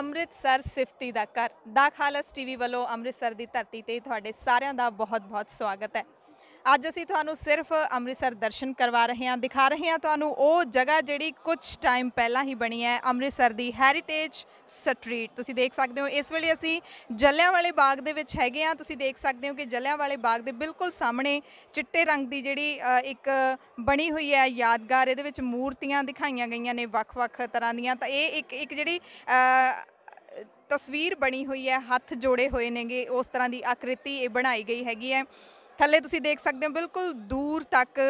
ਅੰਮ੍ਰਿਤਸਰ ਸਿਫਤੀ ਦਾ ਘਰ। ਦਾ ਖਾਲਸ ਟੀਵੀ ਵੱਲੋਂ ਅੰਮ੍ਰਿਤਸਰ ਦੀ ਧਰਤੀ ਤੇ ਤੁਹਾਡੇ ਸਾਰਿਆਂ ਦਾ ਬਹੁਤ-ਬਹੁਤ ਸਵਾਗਤ ਹੈ। ਅੱਜ ਅਸੀਂ ਤੁਹਾਨੂੰ ਸਿਰਫ ਅੰਮ੍ਰਿਤਸਰ ਦਰਸ਼ਨ ਕਰਵਾ ਰਹੇ ਹਾਂ, ਦਿਖਾ ਰਹੇ ਹਾਂ ਤੁਹਾਨੂੰ ਉਹ ਜਗ੍ਹਾ ਜਿਹੜੀ ਕੁਝ ਟਾਈਮ ਪਹਿਲਾਂ ਹੀ ਬਣੀ ਹੈ, ਅੰਮ੍ਰਿਤਸਰ ਦੀ ਹੈਰੀਟੇਜ ਸਟਰੀਟ ਤੁਸੀਂ ਦੇਖ ਸਕਦੇ ਹੋ, ਇਸ ਵੇਲੇ ਅਸੀਂ ਜਲਿਆਂਵਾਲੇ ਬਾਗ ਦੇ ਵਿੱਚ ਹੈਗੇ ਹਾਂ। ਤੁਸੀਂ ਦੇਖ ਸਕਦੇ ਹੋ ਕਿ ਜਲਿਆਂਵਾਲੇ ਬਾਗ ਦੇ ਬਿਲਕੁਲ ਸਾਹਮਣੇ ਚਿੱਟੇ ਰੰਗ ਦੀ ਜਿਹੜੀ ਇੱਕ ਬਣੀ ਹੋਈ ਹੈ ਯਾਦਗਾਰ। ਇਹਦੇ ਵਿੱਚ ਮੂਰਤੀਆਂ ਦਿਖਾਈਆਂ ਗਈਆਂ ਨੇ ਵੱਖ-ਵੱਖ ਤਰ੍ਹਾਂ ਦੀਆਂ। ਤਾਂ ਇਹ ਇੱਕ ਇੱਕ ਜਿਹੜੀ ਤਸਵੀਰ ਬਣੀ ਹੋਈ ਹੈ, ਹੱਥ ਜੋੜੇ ਹੋਏ ਨੇਗੇ। ਉਸ ਤਰ੍ਹਾਂ ਦੀ ਆਕ੍ਰਿਤੀ ਇਹ ਬਣਾਈ ਗਈ ਹੈਗੀ ਹੈ। ਥੱਲੇ ਤੁਸੀਂ ਦੇਖ ਸਕਦੇ ਹੋ ਬਿਲਕੁਲ ਦੂਰ ਤੱਕ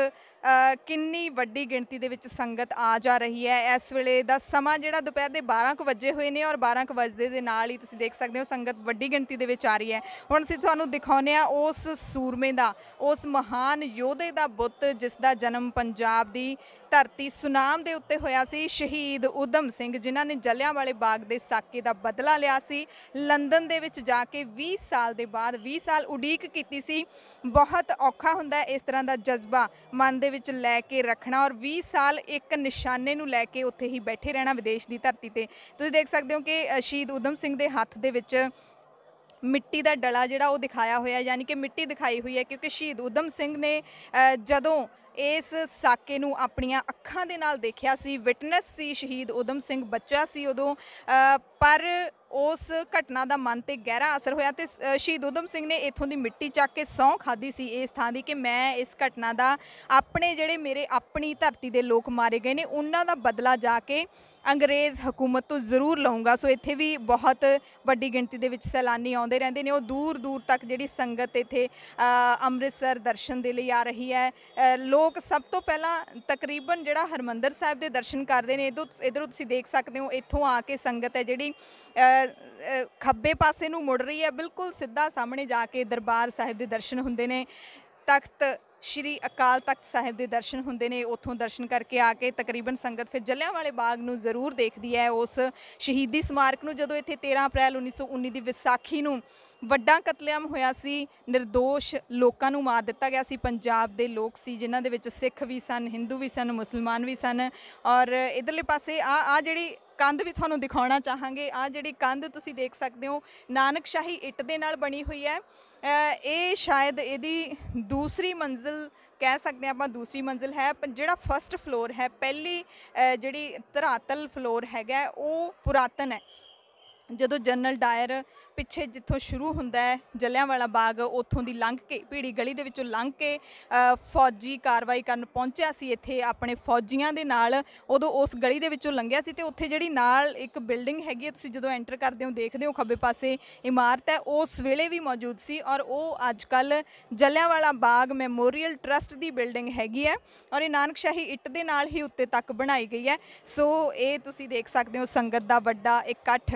ਕਿੰਨੀ ਵੱਡੀ ਗਿਣਤੀ ਦੇ ਵਿੱਚ ਸੰਗਤ ਆ ਜਾ ਰਹੀ ਹੈ? ਇਸ ਵੇਲੇ ਦਾ ਸਮਾਂ ਜਿਹੜਾ ਦੁਪਹਿਰ ਦੇ 12 ਕੁ ਵਜੇ ਹੋਏ ਨੇ ਔਰ 12 ਕੁ ਵਜੇ ਦੇ ਨਾਲ ਹੀ ਤੁਸੀਂ ਦੇਖ ਸਕਦੇ ਹੋ ਸੰਗਤ ਵੱਡੀ ਗਿਣਤੀ ਦੇ ਵਿੱਚ ਆ ਰਹੀ ਹੈ। ਹੁਣ ਅਸੀਂ ਤੁਹਾਨੂੰ ਦਿਖਾਉਂਦੇ ਆ ਉਸ ਸੂਰਮੇ ਦਾ, ਉਸ ਮਹਾਨ ਯੋਧੇ ਦਾ ਬੁੱਤ ਜਿਸ ਦਾ ਜਨਮ ਪੰਜਾਬ ਦੀ ਧਰਤੀ ਸੁਨਾਮ ਦੇ ਉੱਤੇ ਹੋਇਆ ਸੀ, ਸ਼ਹੀਦ ਉਦਮ ਸਿੰਘ, ਜਿਨ੍ਹਾਂ ਨੇ ਜਲਿਆਂਵਾਲੇ ਬਾਗ ਦੇ ਸਾਕੇ ਦਾ ਬਦਲਾ ਲਿਆ ਸੀ। ਲੰਡਨ ਦੇ ਵਿੱਚ ਜਾ ਕੇ 20 ਸਾਲ ਦੇ ਬਾਅਦ 20 ਸਾਲ ਉਡੀਕ ਕੀਤੀ ਸੀ। ਬਹੁਤ ਔਖਾ ਹੁੰਦਾ ਇਸ ਤਰ੍ਹਾਂ ਦਾ ਜਜ਼ਬਾ, ਮਨ ਦੇ ਵਿੱਚ ਲੈ ਕੇ ਰੱਖਣਾ ਔਰ 20 ਸਾਲ ਇੱਕ ਨਿਸ਼ਾਨੇ ਨੂੰ ਲੈ ਕੇ ਉੱਥੇ ਹੀ ਬੈਠੇ ਰਹਿਣਾ ਵਿਦੇਸ਼ ਦੀ ਧਰਤੀ ਤੇ। ਤੁਸੀਂ ਦੇਖ ਸਕਦੇ ਹੋ ਕਿ ਸ਼ਹੀਦ ਉਦਮ ਸਿੰਘ ਦੇ ਹੱਥ ਦੇ ਵਿੱਚ ਮਿੱਟੀ ਦਾ ਡਲਾ ਜਿਹੜਾ ਉਹ ਦਿਖਾਇਆ ਹੋਇਆ, ਯਾਨੀ ਕਿ ਮਿੱਟੀ ਦਿਖਾਈ ਹੋਈ ਹੈ ਕਿਉਂਕਿ ਸ਼ਹੀਦ ਉਦਮ ਸਿੰਘ ਨੇ ਜਦੋਂ ਇਸ ਸਾਕੇ ਨੂੰ ਆਪਣੀਆਂ ਅੱਖਾਂ ਦੇ ਨਾਲ ਦੇਖਿਆ ਸੀ, ਵਿਟਨੈਸ ਸੀ ਸ਼ਹੀਦ ਉਦਮ ਸਿੰਘ ਬੱਚਾ ਸੀ ਉਦੋਂ ਪਰ ਉਸ ਘਟਨਾ ਦਾ ਮਨ ਤੇ ਗਹਿਰਾ ਅਸਰ ਹੋਇਆ ਤੇ ਅ, ਸ਼ਹੀਦ ਉਦਮ ਸਿੰਘ ਨੇ ਇਥੋਂ ਦੀ ਮਿੱਟੀ ਚੱਕ ਕੇ ਸਹੁੰ ਖਾਦੀ ਸੀ ਇਸ ਥਾਂ ਦੀ ਕਿ ਮੈਂ ਇਸ ਘਟਨਾ ਦਾ ਆਪਣੇ ਜਿਹੜੇ ਮੇਰੇ ਆਪਣੀ ਧਰਤੀ ਦੇ ਲੋਕ ਮਾਰੇ ਗਏ ਨੇ ਉਹਨਾਂ ਦਾ ਬਦਲਾ ਜਾ ਕੇ ਅੰਗਰੇਜ਼ ਹਕੂਮਤ ਤੋਂ ਜ਼ਰੂਰ ਲਵਾਂਗਾ ਸੋ ਇੱਥੇ ਵੀ ਬਹੁਤ ਵੱਡੀ ਗਿਣਤੀ ਦੇ ਵਿੱਚ ਸੈਲਾਨੀ ਆਉਂਦੇ ਰਹਿੰਦੇ ਨੇ। ਉਹ ਦੂਰ ਦੂਰ ਤੱਕ ਜਿਹੜੀ ਸੰਗਤ ਇੱਥੇ ਅੰਮ੍ਰਿਤਸਰ ਦਰਸ਼ਨ ਦੇ ਲਈ ਆ ਰਹੀ ਹੈ। ਲੋਕ ਸਭ ਤੋਂ ਪਹਿਲਾਂ ਤਕਰੀਬਨ ਜਿਹੜਾ ਹਰਮੰਦਰ ਸਾਹਿਬ ਦੇ ਦਰਸ਼ਨ ਕਰਦੇ ਨੇ। ਇਧਰੋਂ ਇਧਰੋਂ ਤੁਸੀਂ ਦੇਖ ਸਕਦੇ ਹੋ ਇੱਥੋਂ ਆ ਕੇ ਸੰਗਤ ਹੈ ਜਿਹੜੀ ਖੱਬੇ ਪਾਸੇ ਨੂੰ ਮੁੜ ਰਹੀ ਹੈ। ਬਿਲਕੁਲ ਸਿੱਧਾ ਸਾਹਮਣੇ ਜਾ ਕੇ ਦਰਬਾਰ ਸਾਹਿਬ ਦੇ ਦਰਸ਼ਨ ਹੁੰਦੇ ਨੇ। ਤਖਤ ਸ਼੍ਰੀ ਅਕਾਲ ਤਖਤ ਸਾਹਿਬ ਦੇ ਦਰਸ਼ਨ ਹੁੰਦੇ ਨੇ। ਉੱਥੋਂ ਦਰਸ਼ਨ ਕਰਕੇ ਆ ਕੇ ਤਕਰੀਬਨ ਸੰਗਤ ਫਿਰ ਜਲਿਆਂਵਾਲੇ ਬਾਗ ਨੂੰ ਜ਼ਰੂਰ ਦੇਖਦੀ ਹੈ। ਉਸ ਸ਼ਹੀਦੀ ਸਮਾਰਕ ਨੂੰ ਜਦੋਂ ਇੱਥੇ 13 ਅਪ੍ਰੈਲ 1919 ਦੀ ਵਿਸਾਖੀ ਨੂੰ ਵੱਡਾ ਕਤਲੇਆਮ ਹੋਇਆ ਸੀ નિર્ਦੋਸ਼ ਲੋਕਾਂ ਨੂੰ ਮਾਰ ਦਿੱਤਾ ਗਿਆ ਸੀ। ਪੰਜਾਬ ਦੇ ਲੋਕ ਸੀ, ਜਿਨ੍ਹਾਂ ਦੇ ਵਿੱਚ ਸਿੱਖ ਵੀ ਸਨ, ਹਿੰਦੂ ਵੀ ਸਨ, ਮੁਸਲਮਾਨ ਵੀ ਸਨ। ਔਰ ਇਧਰਲੇ ਪਾਸੇ ਆ ਆ ਜਿਹੜੀ ਕੰਧ ਵੀ ਤੁਹਾਨੂੰ ਦਿਖਾਉਣਾ ਚਾਹਾਂਗੇ। ਆ ਜਿਹੜੀ ਕੰਧ ਤੁਸੀਂ ਦੇਖ ਸਕਦੇ ਹੋ ਨਾਨਕਸ਼ਾਹੀ ਇੱਟ ਦੇ ਨਾਲ ਬਣੀ ਹੋਈ ਹੈ। ਇਹ ਸ਼ਾਇਦ ਇਹਦੀ ਦੂਸਰੀ ਮੰਜ਼ਿਲ ਕਹਿ ਸਕਦੇ ਹਾਂ ਆਪਾਂ, ਦੂਸਰੀ ਮੰਜ਼ਿਲ ਹੈ ਜਿਹੜਾ ਫਰਸਟ ਫਲੋਰ ਹੈ, ਪਹਿਲੀ ਜਿਹੜੀ ਧਰਾਤਲ ਫਲੋਰ ਹੈਗਾ, ਉਹ ਪੁਰਾਤਨ ਹੈ। ਜਦੋਂ ਜਨਰਲ ਡਾਇਰ ਪਿੱਛੇ ਜਿੱਥੋਂ ਸ਼ੁਰੂ ਹੁੰਦਾ ਹੈ ਜਲਿਆਂਵਾਲਾ ਬਾਗ, ਉੱਥੋਂ ਦੀ ਲੰਘ ਕੇ, ਭੀੜੀ ਗਲੀ ਦੇ ਵਿੱਚੋਂ ਲੰਘ ਕੇ ਫੌਜੀ ਕਾਰਵਾਈ ਕਰਨ ਪਹੁੰਚਿਆ ਸੀ ਇੱਥੇ ਆਪਣੇ ਫੌਜੀਆਂ ਦੇ ਨਾਲ। ਉਦੋਂ ਉਸ ਗਲੀ ਦੇ ਵਿੱਚੋਂ ਲੰਘਿਆ ਸੀ ਤੇ ਉੱਥੇ ਜਿਹੜੀ ਨਾਲ ਇੱਕ ਬਿਲਡਿੰਗ ਹੈਗੀ ਹੈ, ਤੁਸੀਂ ਜਦੋਂ ਐਂਟਰ ਕਰਦੇ ਹੋ, ਦੇਖਦੇ ਹੋ ਖੱਬੇ ਪਾਸੇ ਇਮਾਰਤ ਹੈ, ਉਸ ਵੇਲੇ ਵੀ ਮੌਜੂਦ ਸੀ ਔਰ ਉਹ ਅੱਜ ਕੱਲ ਜਲਿਆਂਵਾਲਾ ਬਾਗ ਮੈਮੋਰੀਅਲ ਟਰਸਟ ਦੀ ਬਿਲਡਿੰਗ ਹੈਗੀ ਹੈ ਔਰ ਇਹ ਨਾਨਕਸ਼ਾਹੀ ਇੱਟ ਦੇ ਨਾਲ ਹੀ ਉੱਤੇ ਤੱਕ ਬਣਾਈ ਗਈ ਹੈ। ਸੋ ਇਹ ਤੁਸੀਂ ਦੇਖ ਸਕਦੇ ਹੋ, ਸੰਗਤ ਦਾ ਵੱਡਾ ਇਕੱਠ।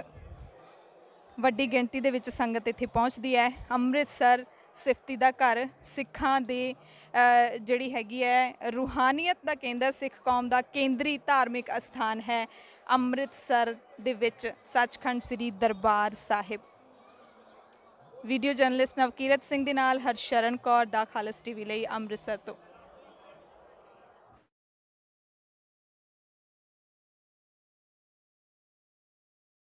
ਵੱਡੀ ਗਿਣਤੀ ਦੇ ਵਿੱਚ ਸੰਗਤ ਇੱਥੇ ਪਹੁੰਚਦੀ ਹੈ। ਅੰਮ੍ਰਿਤਸਰ ਸਿਫਤੀ ਦਾ ਘਰ, ਸਿੱਖਾਂ ਦੇ ਜਿਹੜੀ ਹੈਗੀ ਹੈ, ਰੂਹਾਨੀਅਤ ਦਾ ਕੇਂਦਰ, ਸਿੱਖ ਕੌਮ ਦਾ ਕੇਂਦਰੀ ਧਾਰਮਿਕ ਅਸਥਾਨ ਹੈ ਅੰਮ੍ਰਿਤਸਰ ਦੇ ਵਿੱਚ, ਸੱਚਖੰਡ ਸ੍ਰੀ ਦਰਬਾਰ ਸਾਹਿਬ। ਵੀਡੀਓ ਜਰਨਲਿਸਟ ਨਵਕੀਰਤ ਸਿੰਘ ਦੇ ਨਾਲ ਹਰਸ਼ਰਨ ਕੌਰ ਦਾ ਖਾਲਸ ਟੀਵੀ ਲਈ ਅੰਮ੍ਰਿਤਸਰ ਤੋਂ।